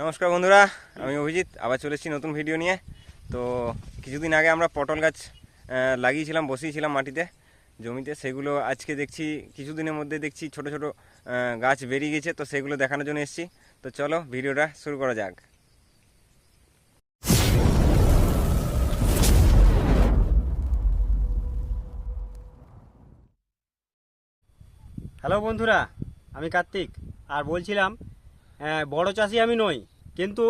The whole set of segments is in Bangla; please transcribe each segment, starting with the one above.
নমস্কার বন্ধুরা, আমি অভিজিৎ, আবার চলেছি নতুন ভিডিও নিয়ে। তো কিছুদিন আগে আমরা পটল গাছ লাগিয়েছিলাম, বসিয়েছিলাম মাটিতে, জমিতে, সেগুলো আজকে দেখছি, কিছুদিনের মধ্যে দেখছি ছোট ছোট গাছ বেরিয়ে গেছে, তো সেগুলো দেখানোর জন্য এসেছি। তো চলো ভিডিওটা শুরু করা যাক। হ্যালো বন্ধুরা, আমি কার্তিক, আর বলছিলাম বড় চাষি আমি নই। কিন্তু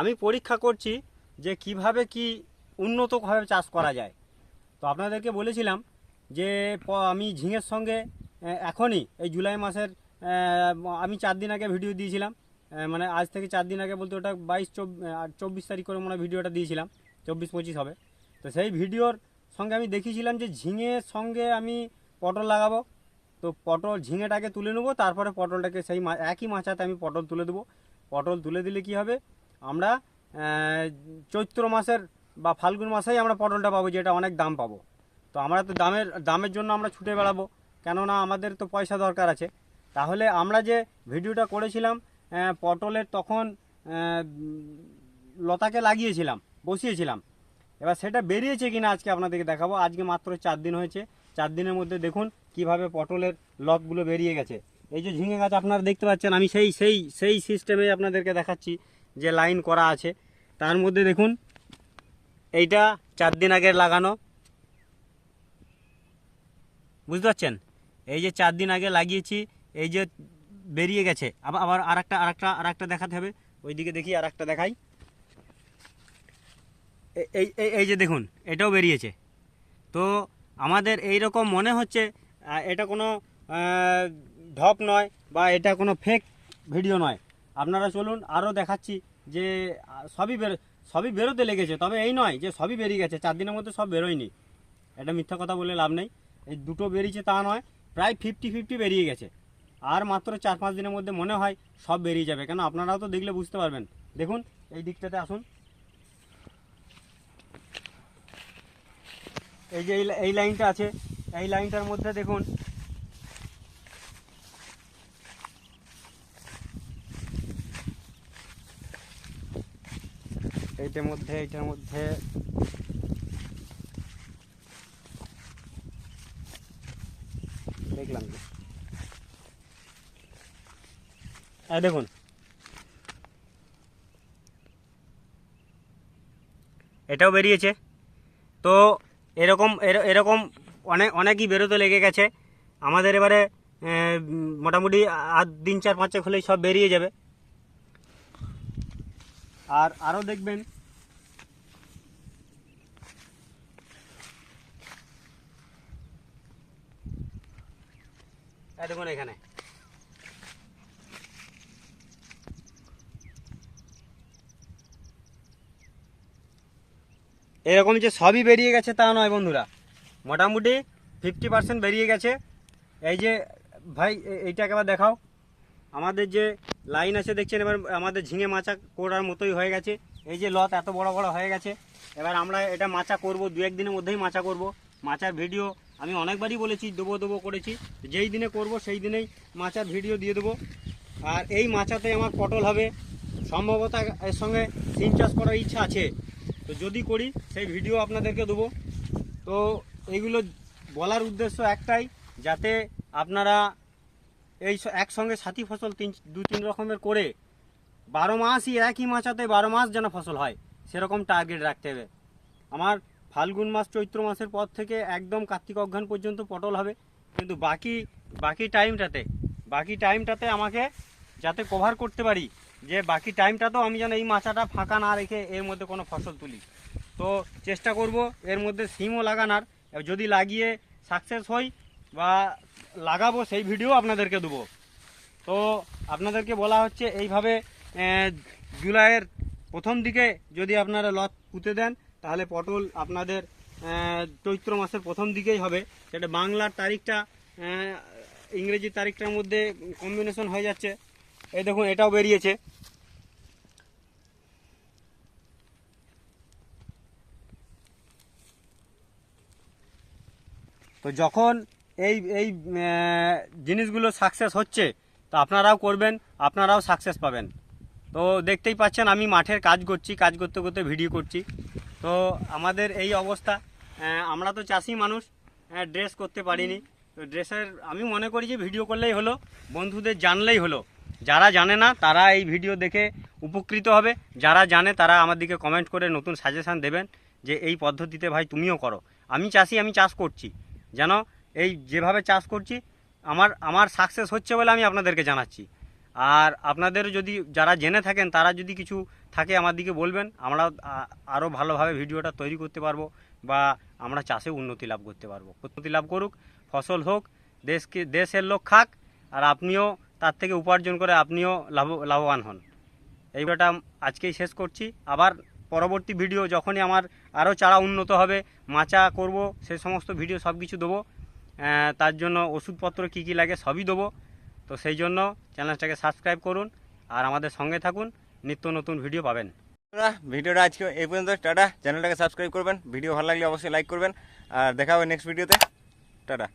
আমি পরীক্ষা করছি যে কীভাবে কি উন্নতভাবে চাষ করা যায়। তো আপনাদেরকে বলেছিলাম যে আমি ঝিঙের সঙ্গে এখনই এই জুলাই মাসের আমি চার দিন আগে ভিডিও দিয়েছিলাম। মানে আজ থেকে চার দিন আগে বলতে ওটা বাইশ চব্বিশ তারিখ করে মনে হয় ভিডিওটা দিয়েছিলাম। চব্বিশ, পঁচিশ হবে। তো সেই ভিডিওর সঙ্গে আমি দেখিয়েছিলাম যে ঝিঙের সঙ্গে আমি পটল লাগাবো। তো পটল ঝিঙেটাকে তুলে নেব, তারপরে পটলটাকে সেই একই মাচাতে আমি পটল তুলে দেবো। পটল তুলে দিলে কি হবে? আমরা চৈত্র মাসের বা ফাল্গুন মাসেই আমরা পটলটা পাবো, যেটা অনেক দাম পাবো। তো আমরা তো দামের দামের জন্য আমরা ছুটে বেড়াবো, কেননা আমাদের তো পয়সা দরকার আছে। তাহলে আমরা যে ভিডিওটা করেছিলাম পটলের তখন লতাকে লাগিয়েছিলাম, বসিয়েছিলাম। এবার সেটা বেরিয়েছে কিনা আজকে আপনাদেরকে দেখাবো। আজকে মাত্র চার দিন হয়েছে। চার দিনের মধ্যে দেখুন কীভাবে পটলের লতগুলো বেরিয়ে গেছে। এই যে ঝিঙে গাছ আপনারা দেখতে পাচ্ছেন, আমি সেই সেই সেই সিস্টেমে আপনাদেরকে দেখাচ্ছি যে লাইন করা আছে। তার মধ্যে দেখুন, এইটা চার দিন আগের লাগানো। বুঝতে পারছেন? এই যে চার দিন আগে লাগিয়েছি, এই যে বেরিয়ে গেছে। আবার আবার আর একটা আর একটা আর একটা দেখাতে হবে। ওইদিকে দেখি আর একটা দেখাই এই- এই যে দেখুন, এটাও বেরিয়েছে। তো আমাদের এই রকম মনে হচ্ছে এটা কোনো ঢপ নয় বা এটা কোনো ফেক ভিডিও নয়। আপনারা চলুন আরও দেখাচ্ছি যে সবই বেরো, সবই বেরোতে লেগেছে, তবে এই নয় যে সবই বেরিয়ে গেছে, চার দিনের মধ্যে সব বেরোয়নি। এটা মিথ্যা কথা বলে লাভ নেই। এই দুটো বেরিয়েছে তা নয়, প্রায় ফিফটি ফিফটি বেরিয়ে গেছে। আর মাত্র চার পাঁচ দিনের মধ্যে মনে হয় সব বেরিয়ে যাবে, কেন আপনারাও তো দেখলে বুঝতে পারবেন। দেখুন, এই দিকটাতে আসুন। এই যে এই লাইনটা আছে, এই লাইনটার মধ্যে দেখুন। এইটার মধ্যে এইটার মধ্যে। দেখলাম হ্যাঁ দেখুন। এটাও বেরিয়েছে। তো এরকম, এর- এরকম অনেক অনেকই বেরোতে লেগে গেছে। আমাদের এবারে মোটামুটি আর দিন চার পাঁচেক হলেই সব বেরিয়ে যাবে। আর আরও দেখবেন দেখুন এখানে। এরকম যে সবই বেরিয়ে গেছে তা নয় বন্ধুরা। মোটামুটি ফিফটি পার্সেন্ট বেরিয়ে গেছে। এই যে, ভাই, এ- এইটাকে আবার দেখাও। আমাদের যে লাইন আছে, দেখছেন? এবার আমাদের ঝিঙে মাচা করার মতোই হয়ে গেছে। এই যে লত এত বড় বড় হয়ে গেছে। এবার আমরা এটা মাচা করব, দু একদিনের মধ্যেই মাচা করব। মাচার ভিডিও আমি অনেকবারই বলেছি, দেবো দেবো করেছি। যেই দিনে করব, সেই দিনেই মাচার ভিডিও দিয়ে দেবো। আর এই মাচাতে আমার পটল হবে। সম্ভবত এর সঙ্গে সিম চাষ করার ইচ্ছা আছে। তো যদি করি, সেই ভিডিও আপনাদেরকে দেবো। তো এইগুলো বলার উদ্দেশ্য একটাই, যাতে আপনারা এই একসঙ্গে সাথী ফসল তিন, দু, তিন রকমের করে বারো মাসই একই মাচাতে বারো মাস যেন ফসল হয়, সেরকম টার্গেট রাখতে হবে। আমার ফাল্গুন মাস, চৈত্র মাসের পর থেকে একদম কার্তিক অজ্ঞান পর্যন্ত পটল হবে, কিন্তু বাকি বাকি টাইমটাতে বাকি টাইমটাতে আমাকে যাতে কভার করতে পারি যে বাকি টাইমটা তো আমি যেন এই মাচাটা ফাঁকা না রেখে এর মধ্যে কোনো ফসল তুলি। তো চেষ্টা করব এর মধ্যে সিমও লাগানোর। যদি লাগিয়ে সাকসেস হই বা লাগাবো সেই ভিডিও আপনাদেরকে দেবো। তো আপনাদেরকে বলা হচ্ছে এইভাবে জুলাইয়ের প্রথম দিকে যদি আপনারা লত পুঁতে দেন, তাহলে পটল আপনাদের চৈত্র মাসের প্রথম দিকেই হবে। সেটা বাংলার তারিখটা ইংরেজি তারিখটার মধ্যে কম্বিনেশন হয়ে যাচ্ছে। এই দেখুন, এটাও বেরিয়েছে। তো যখন এই এই জিনিসগুলো সাকসেস হচ্ছে, তো আপনারাও করবেন, আপনারাও সাকসেস পাবেন। তো দেখতেই পাচ্ছেন, আমি মাঠের কাজ করছি, কাজ করতে করতে ভিডিও করছি। তো আমাদের এই অবস্থা। আমরা তো চাষি মানুষ ড্রেস করতে পারিনি। তো ড্রেসের আমি মনে করি যে ভিডিও করলেই হলো, বন্ধুদের জানলেই হলো। যারা জানে না, তারা এই ভিডিও দেখে উপকৃত হবে। যারা জানে, তারা আমার দিকে কমেন্ট করে নতুন সাজেশান দেবেন যে এই পদ্ধতিতে ভাই তুমিও করো। আমি চাষি, আমি চাষ করছি। যেন এই যেভাবে চাষ করছি, আমার আমার সাকসেস হচ্ছে বলে আমি আপনাদেরকে জানাচ্ছি। আর আপনাদের যদি, যারা জেনে থাকেন, তারা যদি কিছু থাকে আমার দিকে বলবেন, আমরা আরও ভালোভাবে ভিডিওটা তৈরি করতে পারব বা আমরা চাষে উন্নতি লাভ করতে পারব। উন্নতি লাভ করুক, ফসল হোক, দেশকে, দেশের লোক খাক, আর আপনিও তার থেকে উপার্জন করে আপনিও লাভ, লাভবান হন। এই ভিডিওটা আজকেই শেষ করছি। আবার পরবর্তী ভিডিও যখনই আমার আরও চারা উন্নত হবে, মাচা করব, সে সমস্ত ভিডিও সব কিছু দেবো তার জন্য ওষুধপত্র কী কী লাগে সবই দেবো। তো সেই জন্য চ্যানেলটাকে সাবস্ক্রাইব করুন আর আমাদের সঙ্গে থাকুন। নিত্য নতুন ভিডিও পাবেন। ভিডিওটা আজকে এই পর্যন্ত। টাটা, চ্যানেলটাকে সাবস্ক্রাইব করবেন। ভিডিও ভালো লাগলে অবশ্যই লাইক করবেন। আর দেখা হবে নেক্সট ভিডিওতে টাটা।